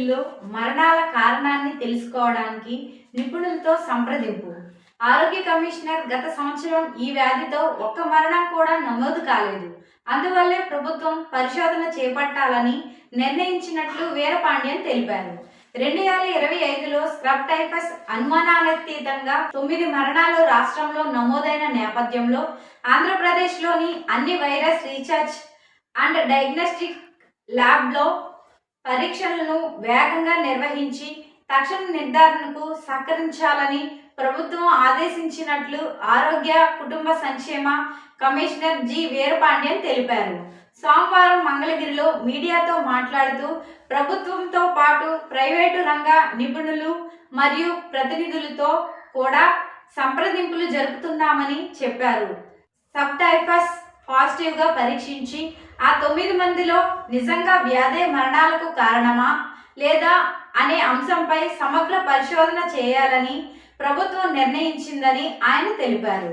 మందిలో మరణాల కారణాన్ని తెలుసుకోవడానికి నిపుణులతో సంప్రదింపు. ఆరోగ్య కమిషనర్ గత సంవత్సరం ఈ వ్యాధితో ఒక్క మరణం కూడా నమోదు కాలేదు. అందువల్లే ప్రభుత్వం పరిశోధన చేపట్టాలని నిర్ణయించినట్లు వీరపాండ్యన్ తెలిపారు. రెండు వేల ఇరవై ఐదులో స్క్రబ్ టైఫస్ అనుమానాతీతంగా తొమ్మిది మరణాలు రాష్ట్రంలో నమోదైన నేపథ్యంలో ఆంధ్రప్రదేశ్లోని అన్ని వైరస్ రీసెర్చ్ అండ్ డయాగ్నోస్టిక్ ల్యాబ్లో పరీక్షలను వేగంగా నిర్వహించి తక్షణ నిర్ధారణకు సహకరించాలని ప్రభుత్వం ఆదేశించినట్లు ఆరోగ్య కుటుంబ సంక్షేమ కమిషనర్ జి. వీరపాండ్యన్ తెలిపారు. సోమవారం మంగళగిరిలో మీడియాతో మాట్లాడుతూ ప్రభుత్వంతో పాటు ప్రైవేటు రంగ నిపుణులు మరియు ప్రతినిధులతో కూడా సంప్రదింపులు జరుపుతున్నామని చెప్పారు. సబ్ టైఫస్ పాజిటివ్గా పరీక్షించి ఆ తొమ్మిది మందిలో నిజంగా వ్యాధి మరణాలకు కారణమా లేదా అనే అంశంపై సమగ్ర పరిశోధన చేయాలని ప్రభుత్వం నిర్ణయించిందని ఆయన తెలిపారు.